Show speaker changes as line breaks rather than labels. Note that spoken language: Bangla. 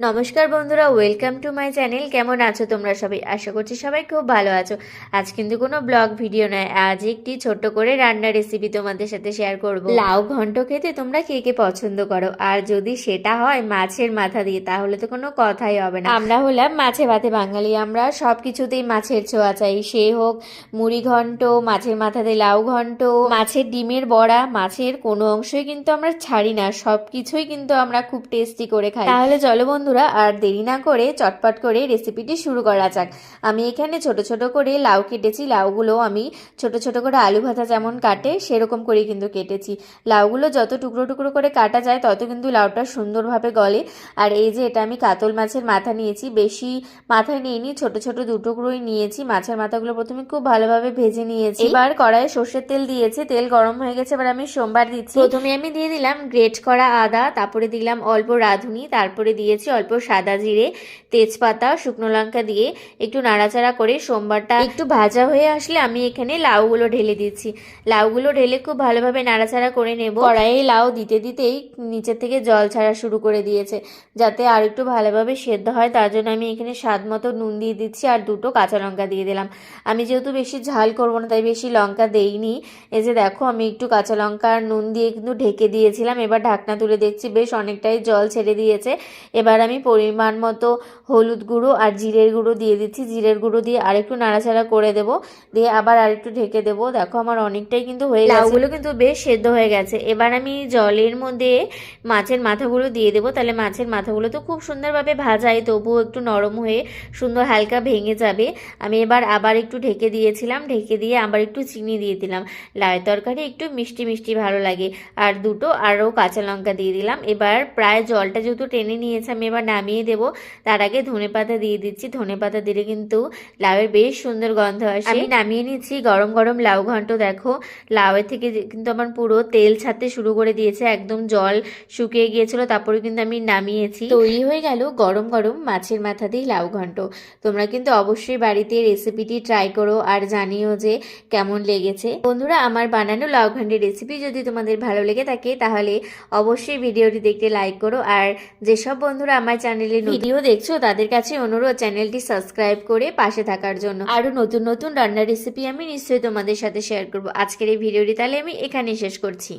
নমস্কার বন্ধুরা ওয়েলকাম টু মাই চ্যানেল কেমন আছো তোমরা সবাই? আশা করছি সবাই খুব ভালো আছো। আজ কিন্তু কোনো ব্লগ ভিডিও নয়, আজ একটি ছোট্ট করে রান্নার রেসিপি তোমাদের সাথে শেয়ার করব। লাউ ঘন্ট খেতে তোমরা কে কে পছন্দ করো? আর যদি সেটা হয় মাছের মাথা দিয়ে, তাহলে তো কোনো কথাই হবে না। আমরা হলাম মাছে ভাতে বাঙালি। আমরা সব কিছুতেই মাছের ছোঁয়া চাই। সে হোক মুড়ি ঘন্ট, মাছের মাথা দিয়ে লাউ ঘন্ট, মাছের ডিমের বড়া, মাছের কোনো অংশই কিন্তু আমরা ছাড়ি না। সব কিছুই কিন্তু আমরা খুব টেস্টি করে খাই। তাহলে চলো বন্ধুরা, আর দেরি না করে চটপট করে রেসিপিটি শুরু করা যাক। আমি এখানে ছোট ছোট করে লাউ কেটেছি। লাউগুলো আমি ছোট ছোট করে আলু ভাজা যেমন কাটে, সেরকম করে কিন্তু কেটেছি। লাউগুলো যত টুকরো টুকরো করে কাটা যায়, তত কিন্তু লাউটা সুন্দরভাবে গলে। আর এই যে এটা আমি কাতল মাছের মাথা নিয়েছি, বেশি মাথায় নিইনি, ছোট ছোট দুটুকরোই নিয়েছি। মাছের মাথাগুলো প্রথমে খুব ভালোভাবে ভেজে নিয়েছি। এবার কড়াইয়ে সর্ষের তেল দিয়েছি, তেল গরম হয়ে গেছে, এবার আমি সোমবার দিচ্ছি। প্রথমে আমি দিয়ে দিলাম গ্রেট করা আদা, তারপরে দিলাম অল্প রাঁধুনি, তারপরে দিয়েছি অল্প সাদা জিরে, তেজপাতা, শুকনো লঙ্কা দিয়ে একটু নাড়াচাড়া করে সোমবারটা একটু ভাজা হয়ে আসলে আমি এখানে লাউগুলো ঢেলে দিচ্ছি। লাউগুলো ঢেলে খুব ভালোভাবে নাড়াচাড়া করে নেব। কড়াইয়ে লাউ দিতে দিতেই নিচের থেকে জল ছাড়া শুরু করে দিয়েছে, যাতে আর একটু ভালোভাবে সেদ্ধ হয়। তার জন্য আমি এখানে স্বাদ মতো নুন দিয়ে দিচ্ছি আর দুটো কাঁচা লঙ্কা দিয়ে দিলাম। আমি যেহেতু বেশি ঝাল করব না, তাই বেশি লঙ্কা দেইনি। এই যে দেখো, আমি একটু কাঁচা লঙ্কা আর নুন দিয়ে কিন্তু ঢেকে দিয়েছিলাম। এবার ঢাকনা তুলে দেখছি, বেশ অনেকটাই জল ছেড়ে দিয়েছে। এবার আমি পরিমাণ মতো হলুদ গুঁড়ো আর জিরের গুঁড়ো দিয়ে দিচ্ছি। জিরের গুঁড়ো দিয়ে আরেকটু নাড়াচাড়া করে দেবো। দিয়ে আবার আরেকটু ঢেকে দেবো। দেখো আমার অনেকটাই কিন্তু হয়ে গেছে। লাউগুলো কিন্তু বেশ সেদ্ধ হয়ে গেছে। এবার আমি জলের মধ্যে মাছের মাথাগুলো দিয়ে দেবো। তাহলে মাছের মাথাগুলো তো খুব সুন্দরভাবে ভাজাই তবুও একটু নরম হয়ে সুন্দর হালকা ভেঙে যাবে। আমি এবার আবার একটু ঢেকে দিয়েছিলাম। ঢেকে দিয়ে আবার একটু চিনি দিয়ে দিলাম। লাউয়ের তরকারি একটু মিষ্টি মিষ্টি ভালো লাগে। আর দুটো আরও কাঁচা লঙ্কা দিয়ে দিলাম। এবার প্রায় জলটা যেহেতু টেনে নিয়েছে, আমি এবার নামিয়ে দেবো। তার আগে ধনে পাতা দিয়ে দিচ্ছি। ধনে পাতা দিলে কিন্তু লাউয়ের বেশ সুন্দর গন্ধ আসে। আমি নামিয়ে নিচ্ছি গরম গরম লাউ ঘন্ট দেখো। লাউয়ের থেকে কিন্তু আমার পুরো তেল ছাড়তে শুরু করে দিয়েছে। একদম জল শুকিয়ে গিয়েছিল তারপরে কিন্তু আমি নামিয়েছি। তৈরি হয়ে গেল গরম গরম মাছের মাথা দিয়ে লাউ ঘন্ট। তোমরা কিন্তু অবশ্যই বাড়িতে রেসিপিটি ট্রাই করো আর জানিও যে কেমন লেগেছে। বন্ধুরা আমার বানানো লাউ ঘন্টের রেসিপি যদি তোমাদের ভালো লেগে থাকে তাহলে অবশ্যই ভিডিওটি দেখতে লাইক করো। আর যেসব বন্ধুরা আমার চ্যানেলে ভিডিও দেখছ, তাদের কাছে অনুরোধ চ্যানেলটি সাবস্ক্রাইব করে পাশে থাকার জন্য। আরও নতুন নতুন রান্নার রেসিপি আমি নিশ্চয়ই তোমাদের সাথে শেয়ার করব। আজকের এই ভিডিওটি তাহলে আমি এখানেই শেষ করছি।